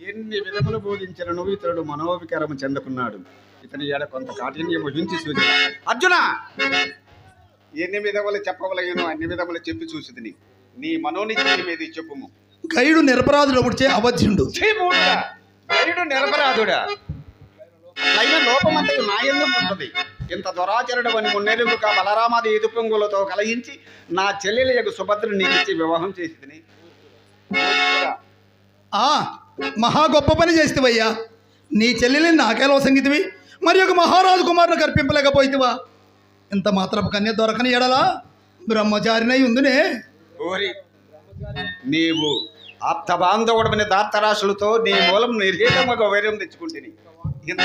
ఎన్ని విధములు బోధించినను ఇతరుడు మనోవికారము చెందుకున్నాడు. ఇతని ఏడ కొంత కాఠిన్యము హించి సూచన అర్జున ఎన్ని విధములు చెప్పవలగినో అన్ని విధములు చెప్పి చూసిదిని నీ మనోనిశ్చయం ఏది చెప్పుము. గైడు నిరపరాధుడు పుడిచే అవధ్యుండు! గైడు నిరపరాధుడా. లైన లోపమంతయు నా ఎందుకు ఉంటుంది. ఇంత దురాచరుడు అని మున్నెరుగుక బలరామాది ఎదు పొంగులతో కలహించి నా చెల్లెలి యొక్క సుభద్రను ఇచ్చి వివాహం చేసిదిని ఆ మహా గొప్ప పని చేస్తేవయ్యా. నీ చెల్లెల్ని నాకేలో సంగీతివి? మరి ఒక మహారాజు కుమారుని కల్పింపలేకపోయితివా ఇంత మాత్రపు కన్య దొరకని ఎడలా బ్రహ్మచారినై ఉందినే. ఓరి నీవు ఆప్త బాంధవుడమని దాత్తరాశులతో నీ మూలం నిర్హీతముగా వైరం తెచ్చుకుంటుంది ఇంత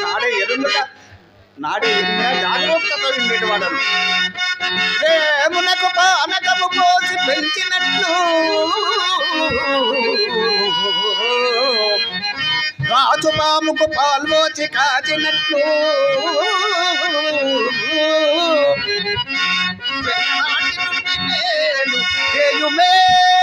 నాడే ఎరుండుగా నాడే ఎరుండుగా జాగ్రత్తతో ఉండేటివాడు ప్రేమునకు పానకము పోసి పెంచినట్లు. రాజు పాముకు పాల్వోచి కాచినట్లు చిన్ననాటి నుండి నేను మేలు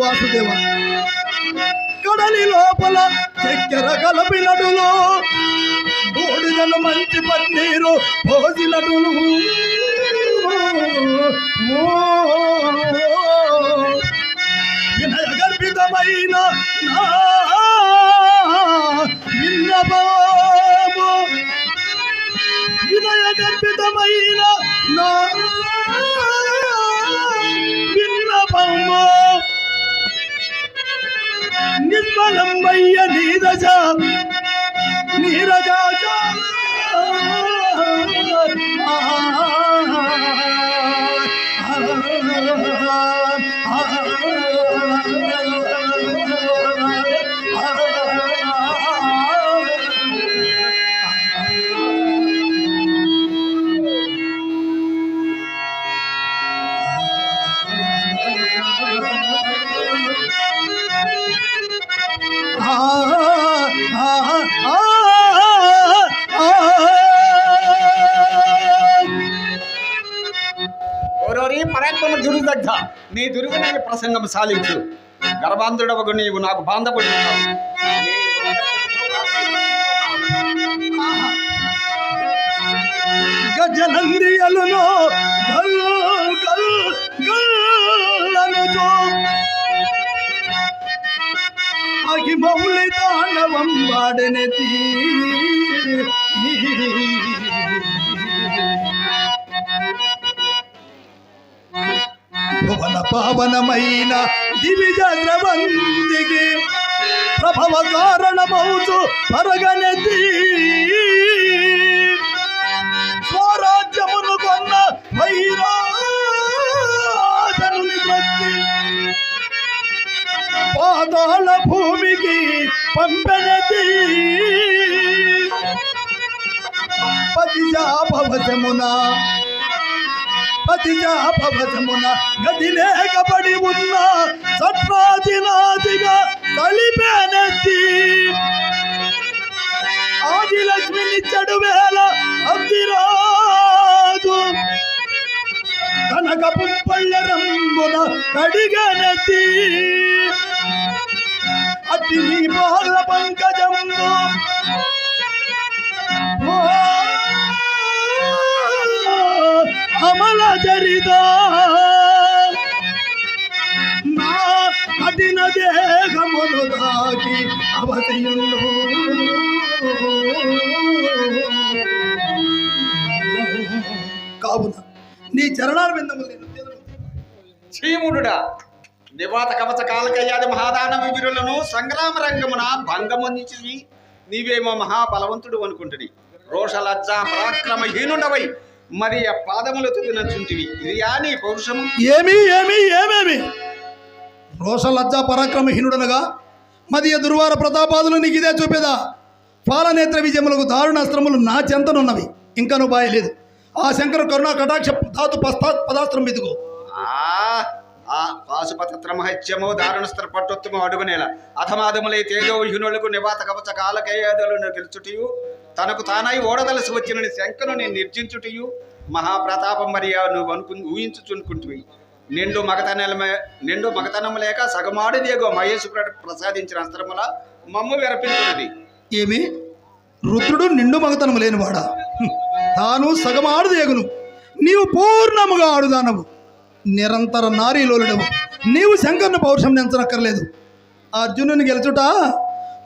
వాసుదేవ. కడలి లోపల చక్కెర కలపినడులో బూడిదలు మంచి పన్నీరు పోసినడులు వినయ గర్భితమైన నా వినయ గర్భితమైన నా నిర్మలమయ్య నీరజ నీరజాచ ప్రసంగం సాలించు గర్భాంధుడవగు నీవు నాకు బాంధపడి గజనందియలును గల్ గల్ గల్లనుచో అగి మౌలి తాండవం వాడనతి భువన పావనమైన దివిజ ద్రవంతికి ప్రభవ కారణమవుతూ పరగనతి స్వరాజ్యమును కొన్న వైరాజనుని ద్రక్కి పాతాళ భూమికి పంపెనతి పతిజా భవజమున పతిజా భవజమున గది లేకబడి ఉన్న సత్రాదినాదిగా కలిపేనెత్తి ఆదిలక్ష్మినిచ్చడు వేల అద్దిరాజు కనక పుంపళ్ళ రంగున కడిగనెత్తి అట్టి నీ బాల పంకజంబు ఓ అమల చరిత నా కఠిన దేహమును దాకి అవతియుండు కావున నీ చరణాల బిందములు నేను చీముడుడా నివాత కవచ కాలకయ్యాది మహాదానవ వీరులను సంగ్రామ రంగమున భంగమొందించి నీవేమో మహాబలవంతుడు అనుకుంటుని. రోష లజ్జ పరాక్రమహీనుడవై మరి ఆ పాదములు తుదినంచుంటివి ఇది యా నీ పౌరుషము ఏమి ఏమి ఏమేమి? రోష లజ్జా పరాక్రమహీనుడనగా మదియ దుర్వార ప్రతాపాదులు నీకు ఇదే చూపేదా. పాలనేత్ర విజయములకు దారుణాస్త్రములు నా చెంతనున్నవి. ఇంకను బాయలేదు. ఆ శంకర కరుణా కటాక్ష ధాతు పస్తా పదాస్త్రం వెతుకు. ఆ ఆ పాశుపత్రమహత్యము దారుణస్త్ర పట్టొత్తుము అడుగునేల. అధమాదములై తేజోహీనులకు నివాత కవచ కాలకయ్యాదులను గెలుచుటియు తనకు తానై ఓడదలసి వచ్చిన నేను నిర్జించుటయు మహాప్రతాపం మరియా నువ్వు అనుకు ఊహించుచునుకుంటువి. నిండు మగతనమే నిండు మగతనము లేక సగమాడి దేగో మహేశ్వరుడు ప్రసాదించిన అస్త్రముల మమ్ము విరపించినది ఏమి? రుద్రుడు నిండు మగతనము లేనివాడా? తాను సగమాడు దేగును నీవు పూర్ణముగా ఆడుదానవు. నిరంతర నారీలోలుడవు. నీవు శంకర్ను పౌరుషం నెంచనక్కర్లేదు. అర్జునుని గెలుచుట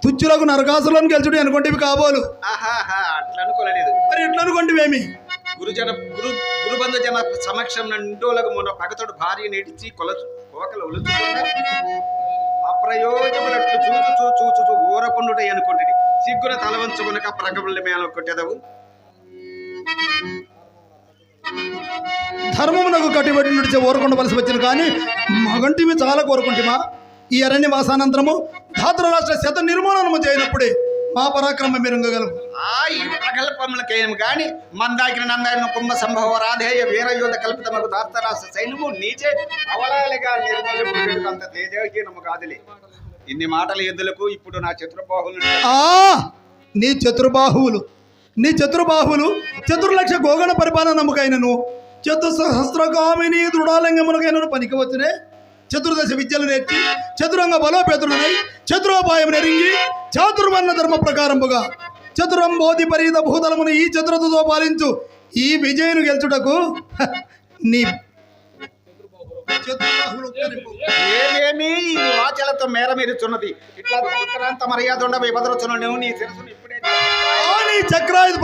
తుచ్చులకు నరకాసులను గెలుచుట అనుకుంటేవి కాబోలు. అట్లా అనుకోలేదు మరి ఎట్లా అనుకుంటేవేమి? గురుజన గురు గురుబంధు జన సమక్షం నిండోలకు మొన్న పగతోడు భార్య నేటిచి కొలచు కోకలు ఒలుచుకుండా అప్రయోజకులట్లు చూచు చూ చూచు చూ ఊరకుండుటై అనుకుంటుంది సిగ్గున తలవంచుకునక ప్రగబుల మేల కొట్టెదవు. ధర్మమునకు కట్టుబడి నడిచే ఊరకుండవలసి వచ్చిన కానీ మగంటివి చాలా కోరుకుంటిమా? ఈ అరణ్య వాసానంతరము ధాతృ రాష్ట్ర శత నిర్మూలనము చేయనప్పుడే మా పరాక్రమం మెరుగగలము. ఆ ఈ ప్రకల్పములకేం గాని మందాకిన నందాయన కుంభ సంభవ రాధేయ వీరయోధ కల్పితమకు దార్తరాస సైన్యము నీచే అవలాలిగా నిర్మూలింపు అంత తేజహీనము కాదులే. ఇన్ని మాటల ఎద్దులకు ఇప్పుడు నా చతుర్బాహులు ఆ నీ చతుర్బాహువులు నీ చతుర్బాహువులు చతుర్లక్ష గోగణ పరిపాలనముకైనను చతుసహస్రగామిని దృఢాలింగమునకైనను పనికి వచ్చునే చతుర్దశ విద్యలు నేర్చి చతురంగ బలోపేతుడనై చతురోపాయం నెరింగి చాతుర్వర్ణ ధర్మ ప్రకారముగా చతురం బోధి పరీత భూతలమును ఈ చతురతతో పాలించు. ఈ విజయును గెలుచుటకు నీ. ఏమేమి? వాచలతో మేర మీరుచున్నది ఇట్లా మర్యాద ఉండవి నీ శిరసును ఇప్పుడే నీ చక్రాయుధ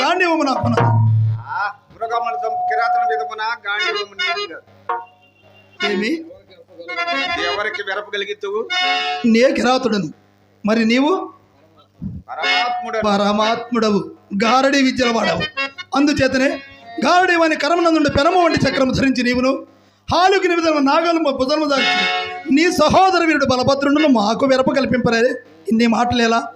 గాంధీవము మృగముల దంపు కిరాతన విధమున గాంధీవము ఏమి? ఎవరికి వెరపగలిగితువు? నే కిరాతుడను. మరి నీవు? పరమాత్ముడు పరమాత్ముడవు. గారడి విద్యల వాడవు అందుచేతనే గారడి వాని కరమనందుండి పెరమ వంటి చక్రము ధరించి నీవును. హాలుకి విధము నాగలు భుజము దాచి నీ సహోదర వీరుడు బలభద్రుడును మాకు వెరప కల్పింపరే. ఇన్ని మాటలేలా?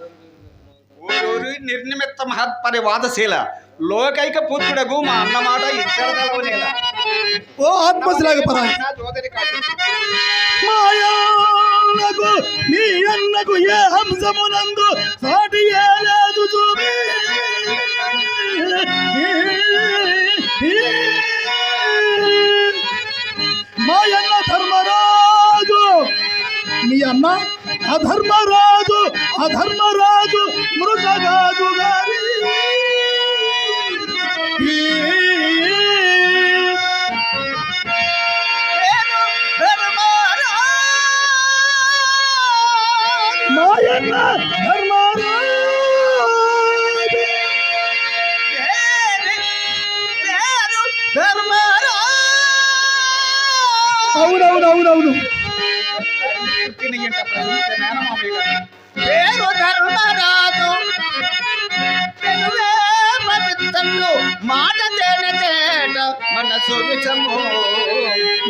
నిర్నిమిత్త మహత్పరి వాదశీల లోకైక పుత్రుడగు మా అన్న మాట ఇచ్చడదలవనేలా ఓ ఆత్మశిలాగ పరాయ జోదరి కాదు. మాయాలకు నీ అన్నకు ఏ హంసమునందు సాటి ఏ లేదు చూపి. మాయన్న ధర్మరాజు నీ అన్న అధర్మరాజు అధర్మరాజు మృగరాజు గారి. మాయన్న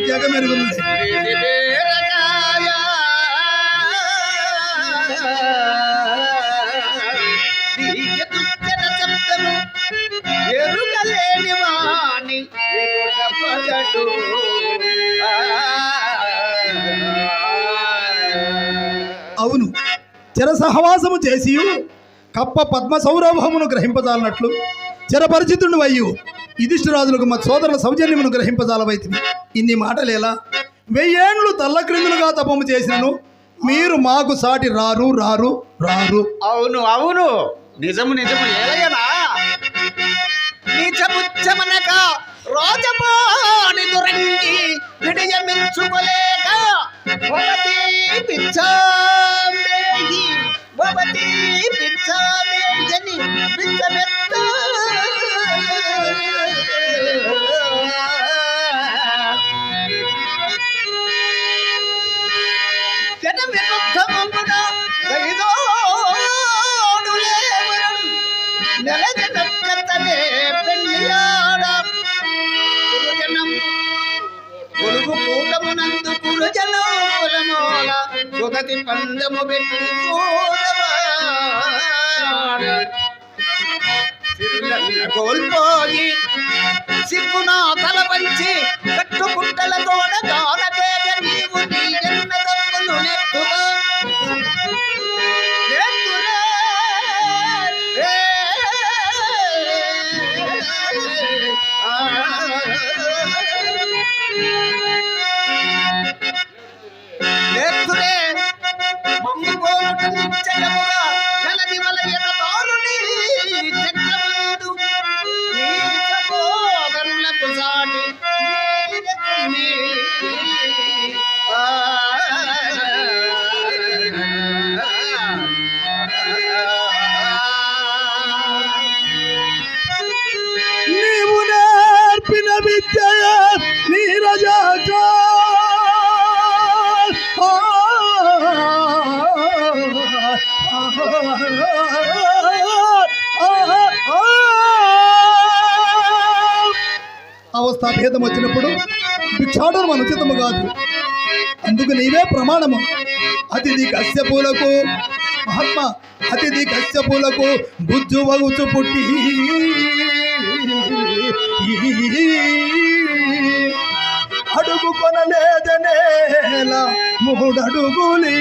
జగమెరుగుంది ఎరుగలేని వాణి అవును. చిర సహవాసము చేసి కప్ప పద్మ సౌరభమును గ్రహింపజాలనట్లు చిరపరిచితుడు అయ్యు యుధిష్ఠిరాజులకు మా సోదరుల సౌజన్యమును గ్రహింపజాలవైతివి ఇన్ని మాటలేలా వెయ్యేండ్లు తల్ల క్రిందులుగా తపము చేసినను. మీరు మాకు సాటి రారు రారు రారు. అవును అవును. నిజము నిజము. ఏలయ్యనా? నీచముచ్చమనక రాజపాడి దురంగి విడయమించుకోలేక భవతి పిచ్చాదేహి భవతి పిచ్చామేయని పిచ్చమెత్త సుదతి పందము పెట్టి చూడవా సిరులన్న కోల్పోయి సిగ్గునా తల పంచి కట్టుకుంటల గానకే అవస్థాభేదం వచ్చినప్పుడు భిక్షాటనం అనుచితము కాదు. అందుకు నీవే ప్రమాణము. అతిథి కశ్యపులకు మహాత్మ అతిథి కశ్యపులకు బుజ్జు వగుచు పుట్టి. అడుగు కొనలేదనేలా మూడడుగులీవు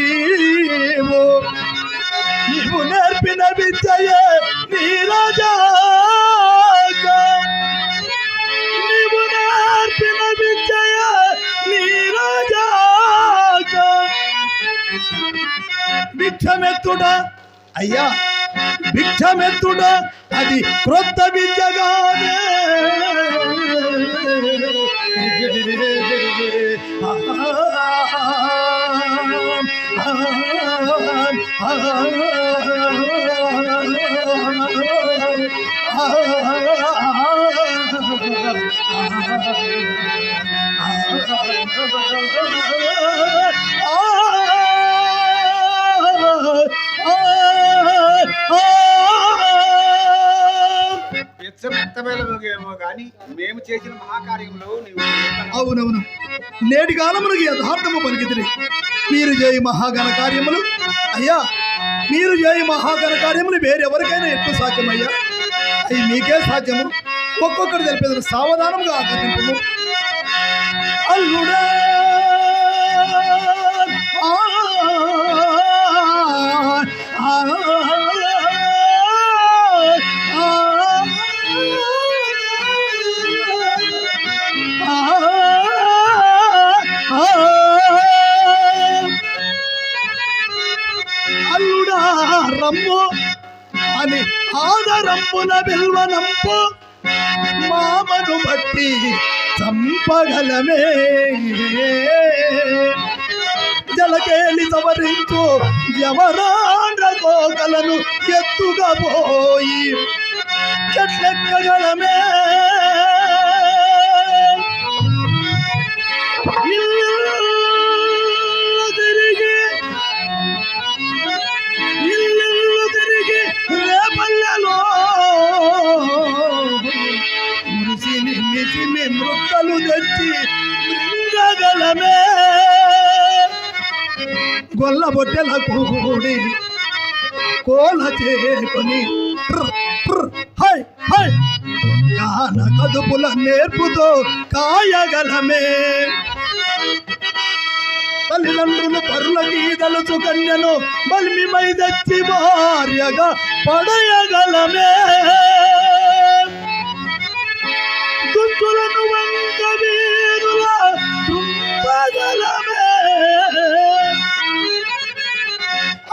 నీవు. నేర్పిన విద్యయే నీరజాక భిక్షమెత్తుడ అయ్యా భిక్షమెత్తుడ అది క్రొత్త విద్యగానే కానీ మేము చేసిన మహాకార్యంలో అవునవును. నేటి కాలమునకు యథార్థము పలికితిరి. మీరు చేయి మహాగణ కార్యములు. అయ్యా మీరు చేయి మహాగణ కార్యములు వేరెవరికైనా ఎట్లు సాధ్యమయ్యా? అవి మీకే సాధ్యము. ఒక్కొక్కరు తెలిపేది సావధానంగా ఆకర్షింపము. అల్లుడా! అని ఆదరంపున బిల్వనంపు మామను బట్టి చంపగలమే. జలకేలి సవరించు ఎవరాండ్ర కోకలను ఎత్తుగా పోయి చెట్లెక్కగలమే. గొల్ల బొట్టెల కూడి కోల చేకొని హై హై. కాన కదుపుల నేర్పుతో కాయగలమే. తల్లిదండ్రులు పరుల గీదలు సుకన్యను బల్మిమై తెచ్చి భార్యగా పడయగలమే. దుస్తులను వంక వీరుల తుంపగలమే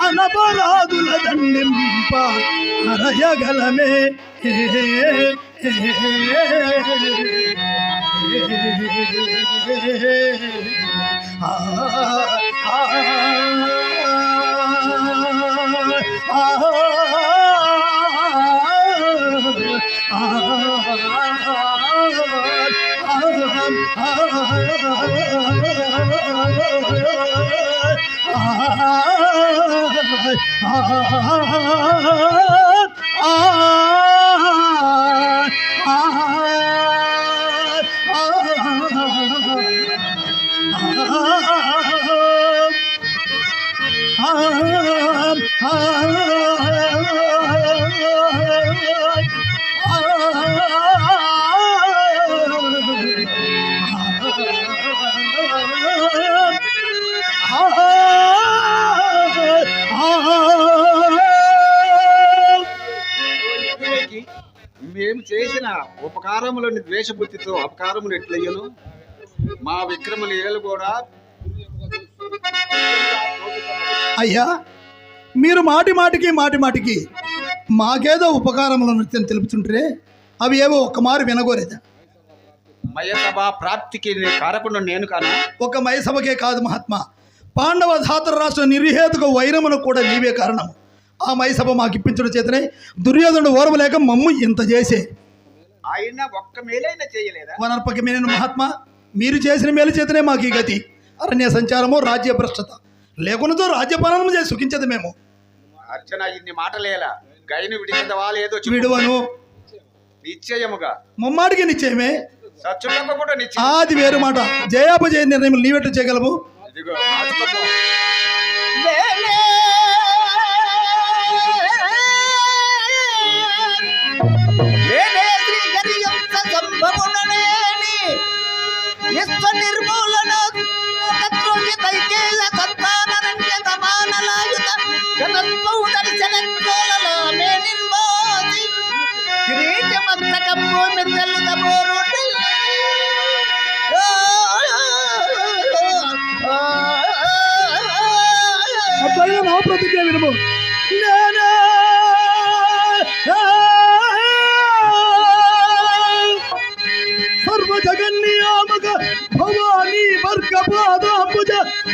అనపరాధుల దండింప అరయగలమే Ah Ah ఉపకారములని ద్వేషబుద్ధితో అపకారములు ఎట్లయ్యను? మా విక్రమ లీలలు కూడా అయ్యా మీరు మాటి మాటికి మాటి మాటికి మాకేదో ఉపకారముల నృత్యం తెలుపుతుంటే అవి ఏవో ఒక్క మారు వినగోరేదా? మయసభ ప్రాప్తికి కారకుండా నేను కానా? ఒక మైసభకే కాదు మహాత్మా. పాండవ ధాతర రాష్ట్ర నిర్హేతుక వైరమును కూడా నీవే కారణం. ఆ మైసభ మాకు ఇప్పించడం చేతనే దుర్యోధనుడు ఓర్వలేక మమ్ము ఇంత చేసే. ఆయన ఒక్క మేలైనా చేయలేదా? వనర్పకమైన మహాత్మా మీరు చేసిన మేలు చేతనే మాకు ఈ గతి. అరణ్య సంచారము రాజ్య భ్రష్టత లేకున్నతో రాజ్యపాలనము చేసి సుఖించదు మేము. అర్చన ఇన్ని మాటలేలా గైను విడిచెందవా లేదో చెప్పు. విడువను. నిశ్చయముగా. ముమ్మాడికి నిశ్చయమే. కూడా నిశ్చయం. ఆది వేరు మాట. జయాపజయ నిర్ణయం నీవెట్టు చేయగలవు? ఇదిగో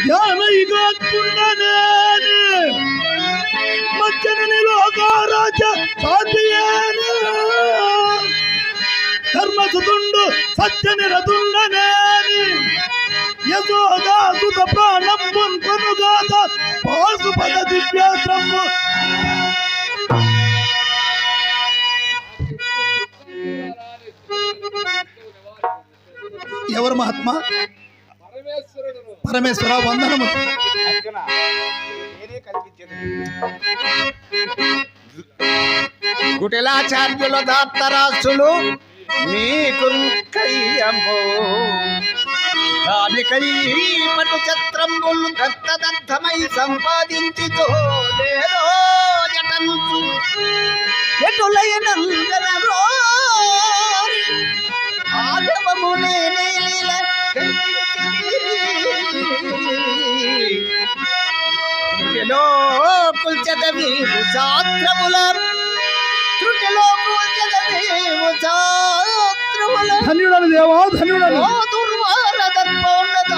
又来一个。పరమేశ్వర వందనము. కుటిలాచార్యుల దాత్తరాసులు మీకు కయ్యము దానికై పటు చత్రంబులు దత్తదత్తమై సంపాదించితో లేదో కుల్చదవీవు శాస్త్రముల త్రుటిలో కుల్చదవీవు శాస్త్రముల ధన్యుడను దేవా ధన్యుడను ఓ దుర్వార దర్పోన్నత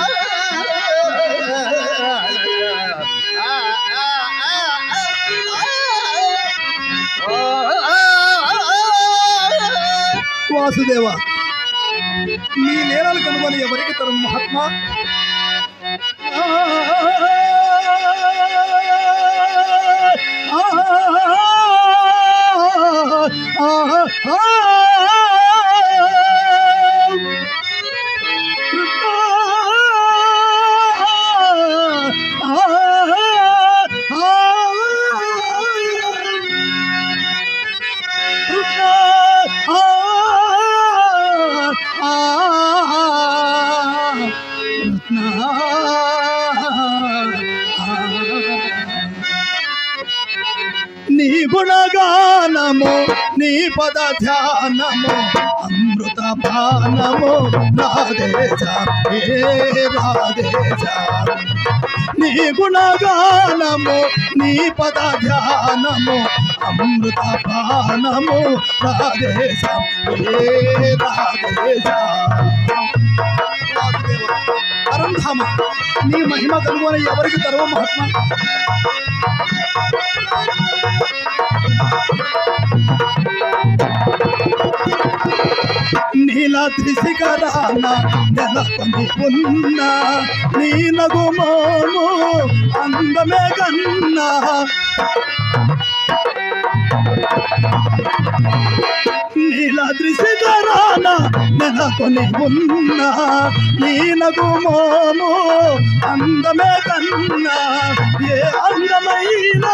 వాసుదేవ నీ నేరాలు కనుగొని ఎవరికి తరం మహాత్మా పానము ఏ రాధేజ నీ గుణగానము నీ పద ధ్యానము అమృత పానము రాధేశ ఏ రాధేశ అరుంధామ నీ మహిమ కనుగొని ఎవరికి తరువ మహాత్మా? నీలాద్రి శిఖరాన నెలకొని ఉన్నా నీ నగుమోము అందమే కన్నా. నీలాద్రి నెలకొని ఉన్నా నీ నగుమోము అందమే కన్నా. ఏ అందమైనా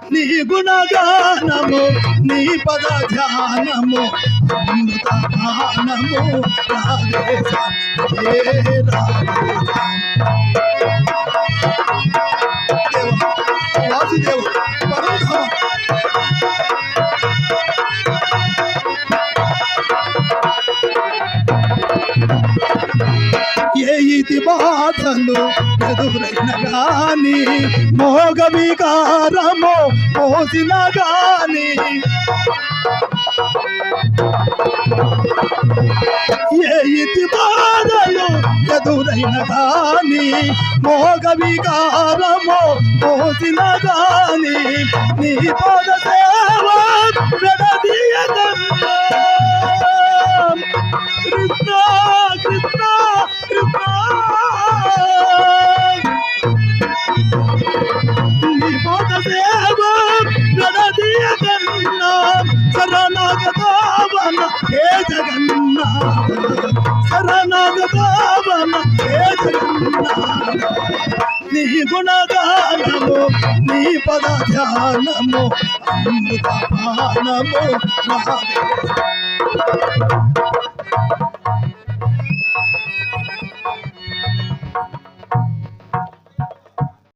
గుణగానము నీ పద ధ్యానము అమృత పానము రాధేశ హే రాధేశ బాధలు ఎదురైన గాని మోగ వికారము పోసిన గాని. ఏ ఇది బాధలు ఎదురైన గాని మోగ వికారము పోసిన గాని నీ పదసే పద ధ్యానము అమృత పానము రాధే